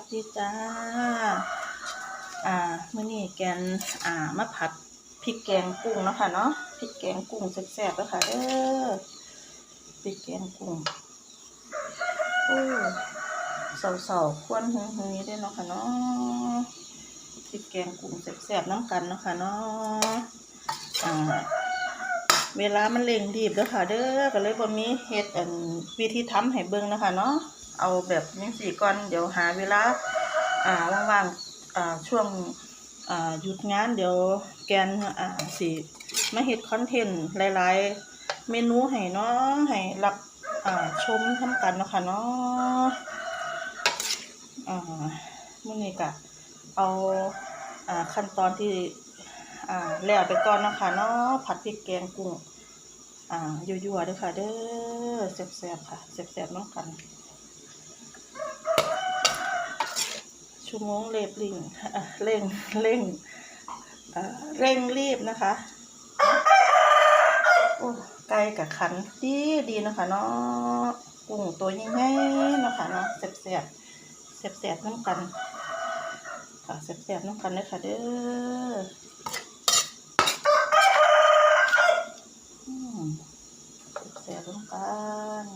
วัสดีจ้า อ่ามื้อนี้แกนอ่ามาผัดพริกแกงกุ้งเนาะค่ะเนาะพริกแกงกุ้งแซ่บๆแล้วค่ะเด้อพริกแกงกุ้งโอ้เสาๆควนหึงๆได้เนาะค่ะเนาะพริกแกงกุ้งแซ่บๆน้ำกันเนาะค่ะเนาะอ่าเวลามันเร่งรีบเด้อค่ะเด้อก็เลยบ่มีเฮ็ดอันวิธีทำให้เบิ่งนะคะเนาะ เอาแบบนี้สิก่อนเดี๋ยวหาเวลาอ่าว่างๆอ่าช่วงอ่าหยุดงานเดี๋ยวแกนอ่าสิมาเฮ็ดคอนเทนต์หลายๆ เมนูให้เนาะให้รับอ่าชมทำกันเนาะค่ะเนาะอ่ามื้อนี้ก็เอาอ่าขั้นตอนที่อ่าแล้วไปก่อนเนาะค่ะเนาะผัดพริกแกงกุ้งอ่ายั่วๆเด้อค่ะเด้อแซ่บๆค่ะแซ่บๆน้องกัน ชั่วโมงเล็บลิงเร่งเร่งเร่งรีบนะคะโอ้ไก่กับขันดีดีนะคะเนาะกุ้งตัวยิ่งไงนะคะเนาะเสียบเสียบเสียบเสียบน้ำกันค่ะเสียบเสียบน้ำกันเลยค่ะเด้อเสียบน้ำกัน